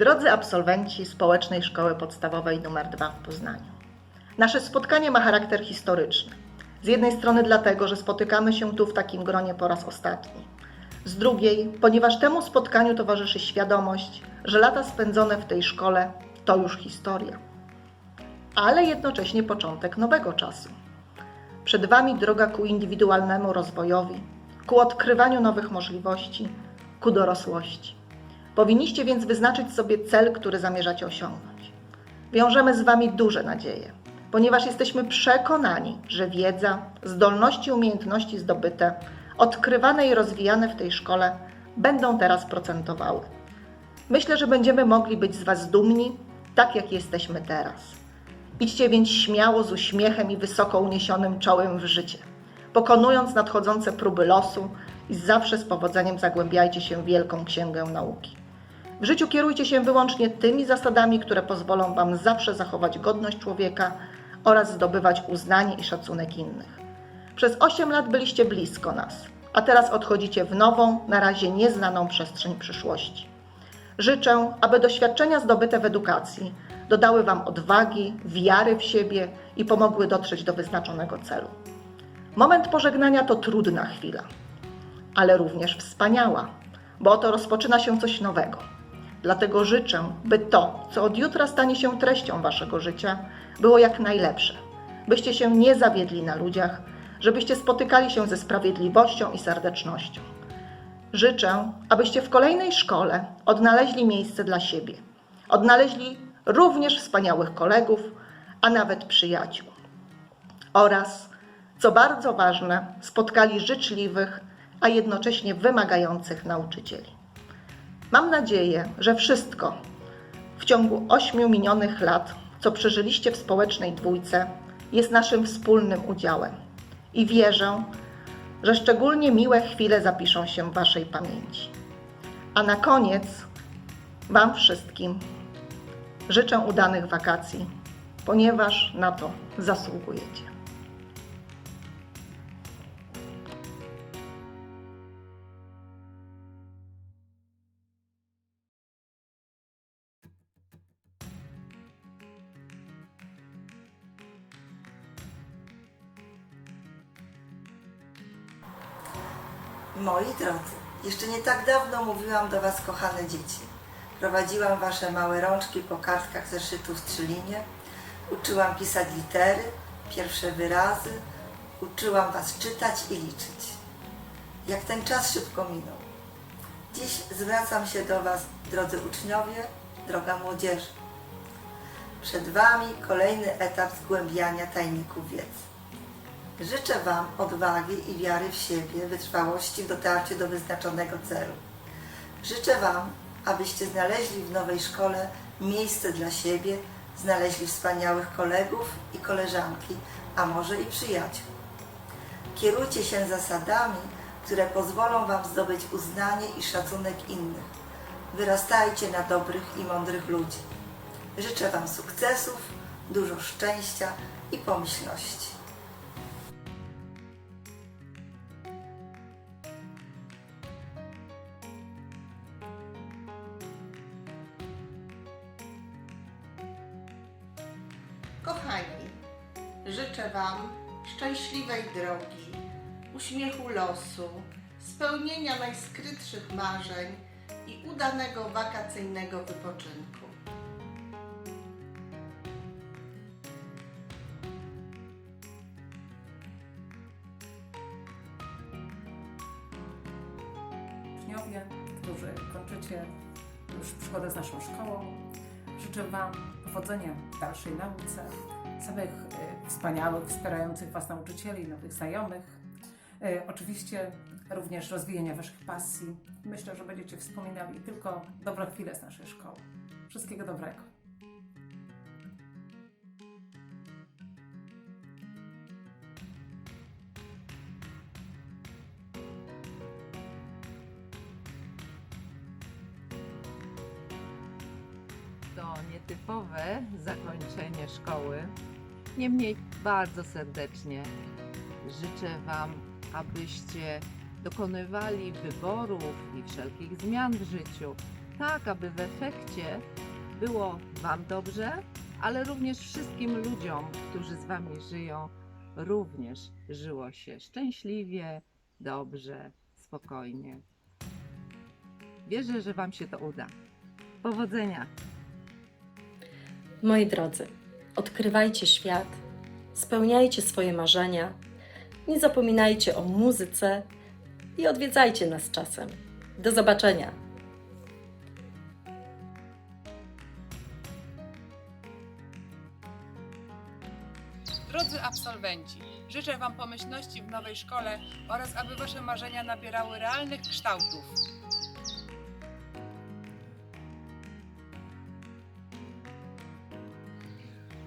Drodzy absolwenci Społecznej Szkoły Podstawowej nr 2 w Poznaniu. Nasze spotkanie ma charakter historyczny. Z jednej strony dlatego, że spotykamy się tu w takim gronie po raz ostatni. Z drugiej, ponieważ temu spotkaniu towarzyszy świadomość, że lata spędzone w tej szkole to już historia. Ale jednocześnie początek nowego czasu. Przed Wami droga ku indywidualnemu rozwojowi, ku odkrywaniu nowych możliwości, ku dorosłości. Powinniście więc wyznaczyć sobie cel, który zamierzacie osiągnąć. Wiążemy z Wami duże nadzieje, ponieważ jesteśmy przekonani, że wiedza, zdolności, umiejętności zdobyte, odkrywane i rozwijane w tej szkole będą teraz procentowały. Myślę, że będziemy mogli być z Was dumni, tak jak jesteśmy teraz. Idźcie więc śmiało z uśmiechem i wysoko uniesionym czołem w życie, pokonując nadchodzące próby losu i zawsze z powodzeniem zagłębiajcie się w wielką księgę nauki. W życiu kierujcie się wyłącznie tymi zasadami, które pozwolą Wam zawsze zachować godność człowieka oraz zdobywać uznanie i szacunek innych. Przez 8 lat byliście blisko nas, a teraz odchodzicie w nową, na razie nieznaną przestrzeń przyszłości. Życzę, aby doświadczenia zdobyte w edukacji dodały Wam odwagi, wiary w siebie i pomogły dotrzeć do wyznaczonego celu. Moment pożegnania to trudna chwila, ale również wspaniała, bo oto rozpoczyna się coś nowego. Dlatego życzę, by to, co od jutra stanie się treścią Waszego życia, było jak najlepsze, byście się nie zawiedli na ludziach, żebyście spotykali się ze sprawiedliwością i serdecznością. Życzę, abyście w kolejnej szkole odnaleźli miejsce dla siebie. Odnaleźli również wspaniałych kolegów, a nawet przyjaciół. Oraz, co bardzo ważne, spotkali życzliwych, a jednocześnie wymagających nauczycieli. Mam nadzieję, że wszystko w ciągu ośmiu minionych lat, co przeżyliście w społecznej dwójce, jest naszym wspólnym udziałem. I wierzę, że szczególnie miłe chwile zapiszą się w Waszej pamięci. A na koniec Wam wszystkim życzę udanych wakacji, ponieważ na to zasługujecie. Moi drodzy, jeszcze nie tak dawno mówiłam do Was, kochane dzieci. Prowadziłam Wasze małe rączki po kartkach zeszytów w trzylinie, uczyłam pisać litery, pierwsze wyrazy, uczyłam Was czytać i liczyć. Jak ten czas szybko minął. Dziś zwracam się do Was, drodzy uczniowie, droga młodzież. Przed Wami kolejny etap zgłębiania tajników wiedzy. Życzę Wam odwagi i wiary w siebie, wytrwałości w dotarciu do wyznaczonego celu. Życzę Wam, abyście znaleźli w nowej szkole miejsce dla siebie, znaleźli wspaniałych kolegów i koleżanki, a może i przyjaciół. Kierujcie się zasadami, które pozwolą Wam zdobyć uznanie i szacunek innych. Wyrastajcie na dobrych i mądrych ludzi. Życzę Wam sukcesów, dużo szczęścia i pomyślności. Kochani, życzę Wam szczęśliwej drogi, uśmiechu losu, spełnienia najskrytszych marzeń i udanego wakacyjnego wypoczynku. uczniowie, którzy kończycie już przygodę z naszą szkołą. Życzę Wam powodzenia w dalszej nauce, samych e, wspaniałych, wspierających Was nauczycieli, nowych znajomych. E, oczywiście również rozwijania Waszych pasji. Myślę, że będziecie wspominali tylko dobre chwile z naszej szkoły. Wszystkiego dobrego. To nietypowe zakończenie szkoły. Niemniej bardzo serdecznie życzę Wam, abyście dokonywali wyborów i wszelkich zmian w życiu tak aby w efekcie było Wam dobrze, ale również wszystkim ludziom, którzy z Wami żyją, również żyło się szczęśliwie, dobrze, spokojnie. Wierzę, że Wam się to uda. Powodzenia! Moi drodzy, odkrywajcie świat, spełniajcie swoje marzenia, nie zapominajcie o muzyce i odwiedzajcie nas czasem. Do zobaczenia! Drodzy absolwenci, życzę Wam pomyślności w nowej szkole oraz aby Wasze marzenia nabierały realnych kształtów.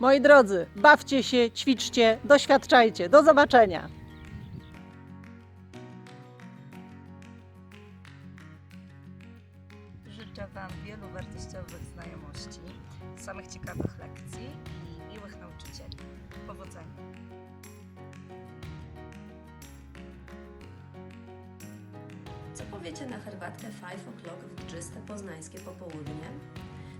Moi drodzy, bawcie się, ćwiczcie, doświadczajcie. Do zobaczenia. Życzę Wam wielu wartościowych znajomości, samych ciekawych lekcji i miłych nauczycieli. Powodzenia! Co powiecie na herbatkę Five O'Clock w dżyste poznańskie popołudnie?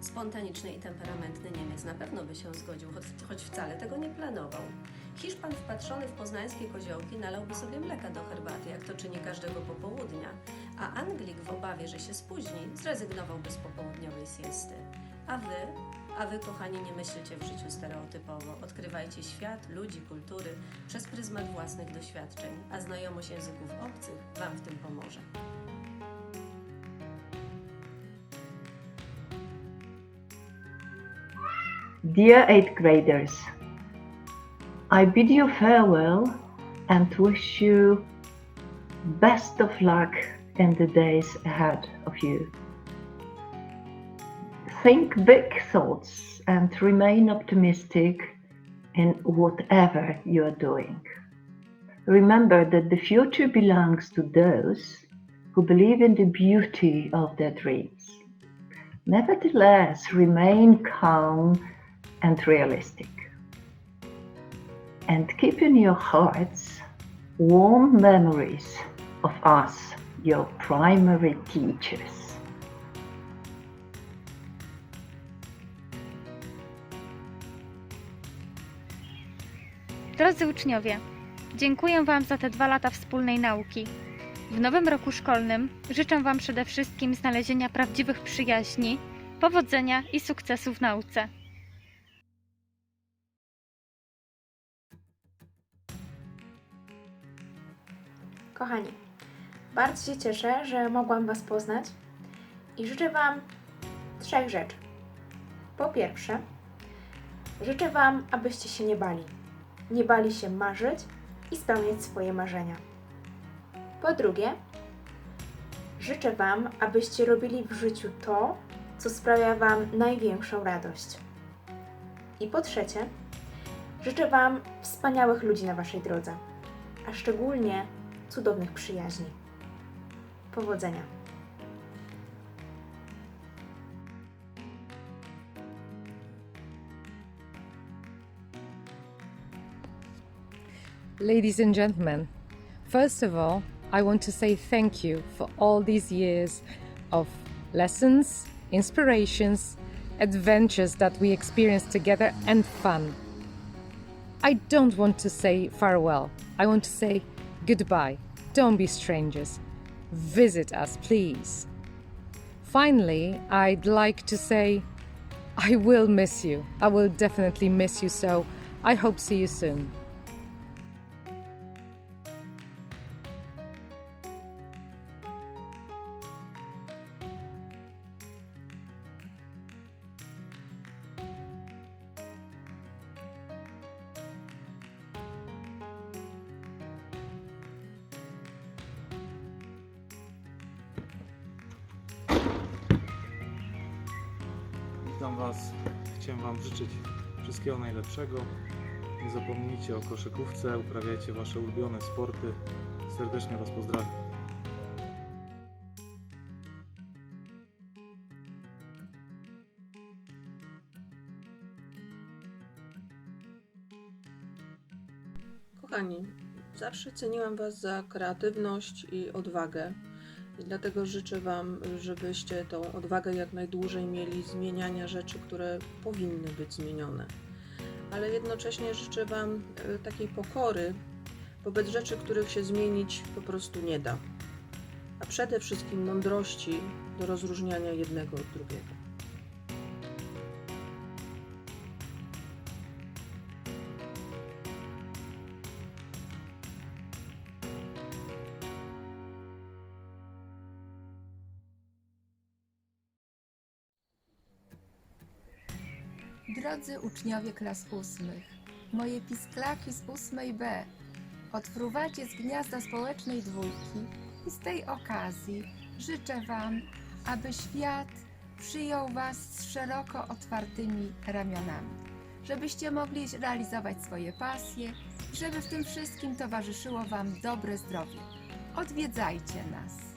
Spontaniczny i temperamentny Niemiec na pewno by się zgodził, choć, choć wcale tego nie planował. Hiszpan wpatrzony w poznańskie koziołki nalałby sobie mleka do herbaty, jak to czyni każdego popołudnia, a Anglik w obawie, że się spóźni, zrezygnowałby z popołudniowej siesty. A wy? A wy, kochani, nie myślcie w życiu stereotypowo. Odkrywajcie świat, ludzi, kultury przez pryzmat własnych doświadczeń, a znajomość języków obcych Wam w tym pomoże. Dear 8th graders, I bid you farewell and wish you best of luck in the days ahead of you. Think big thoughts and remain optimistic in whatever you are doing. Remember that the future belongs to those who believe in the beauty of their dreams. Nevertheless, remain calm and realistic. And keep in your hearts warm memories of us, your primary teachers. Drodzy uczniowie, dziękuję Wam za te dwa lata wspólnej nauki. W nowym roku szkolnym życzę Wam przede wszystkim znalezienia prawdziwych przyjaźni, powodzenia i sukcesu w nauce. Kochani, bardzo się cieszę, że mogłam Was poznać i życzę Wam trzech rzeczy. Po pierwsze, życzę Wam, abyście się nie bali. Nie bali się marzyć i spełniać swoje marzenia. Po drugie, życzę Wam, abyście robili w życiu to, co sprawia Wam największą radość. I po trzecie, życzę Wam wspaniałych ludzi na Waszej drodze, a szczególnie cudownych przyjaźni. Powodzenia! Ladies and gentlemen, first of all, I want to say thank you for all these years of lessons, inspirations, adventures that we experienced together, and fun. I don't want to say farewell, I want to say goodbye. Don't be strangers. Visit us, please. Finally, I'd like to say I will miss you. I will definitely miss you, so I hope see you soon. Was. Chciałem Wam życzyć wszystkiego najlepszego. Nie zapomnijcie o koszykówce, uprawiajcie Wasze ulubione sporty. Serdecznie Was pozdrawiam. Kochani, zawsze ceniłam Was za kreatywność i odwagę. I dlatego życzę Wam, żebyście tą odwagę jak najdłużej mieli zmieniania rzeczy, które powinny być zmienione. Ale jednocześnie życzę Wam e, takiej pokory wobec rzeczy, których się zmienić po prostu nie da. A przede wszystkim mądrości do rozróżniania jednego od drugiego. Drodzy uczniowie klas ósmych, moje pisklaki z ósmej B, odfruwacie z gniazda społecznej dwójki i z tej okazji życzę Wam, aby świat przyjął Was z szeroko otwartymi ramionami, żebyście mogli realizować swoje pasje i żeby w tym wszystkim towarzyszyło Wam dobre zdrowie. Odwiedzajcie nas.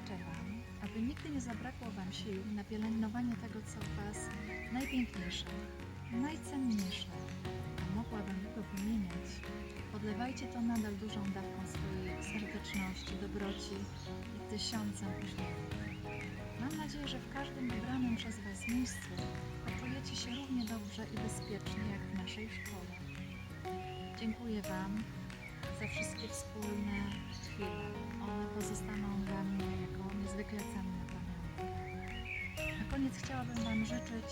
Życzę Wam, aby nigdy nie zabrakło Wam sił na pielęgnowanie tego, co w Was najpiękniejsze, najcenniejsze, a mogłabym go wymieniać. Podlewajcie to nadal dużą dawką swojej serdeczności, dobroci i tysiącem uśmiechów. Mam nadzieję, że w każdym wybranym przez Was miejscu poczujecie się równie dobrze i bezpiecznie jak w naszej szkole. Dziękuję Wam za wszystkie wspólne chwile. One pozostaną dla mnie jako niezwykle cenna pamiątka. Na koniec chciałabym Wam życzyć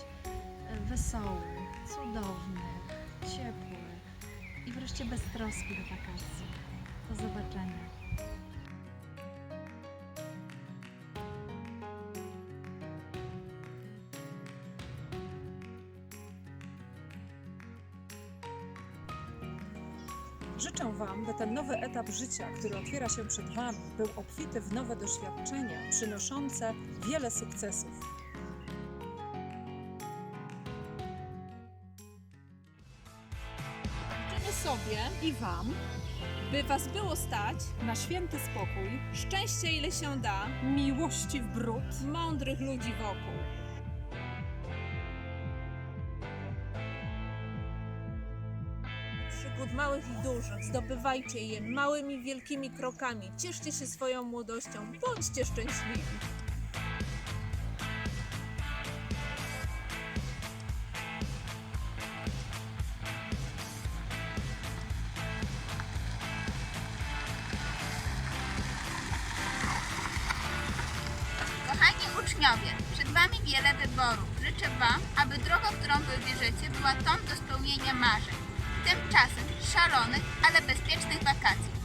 e, wesołych, cudownych, ciepłych i wreszcie beztroskich wakacji. Do zobaczenia. Życzę Wam, by ten nowy etap życia, który otwiera się przed Wami, był obfity w nowe doświadczenia, przynoszące wiele sukcesów. Życzymy sobie i Wam, by Was było stać Na święty spokój, szczęścia ile się da, miłości w bród, mądrych ludzi wokół. Przygód małych i dużych, zdobywajcie je małymi, wielkimi krokami. Cieszcie się swoją młodością, bądźcie szczęśliwi. Kochani uczniowie, przed Wami wiele wyborów. Życzę Wam, aby droga, którą wybierzecie, była tą do spełnienia marzeń. Tymczasem szalonych, ale bezpiecznych wakacji.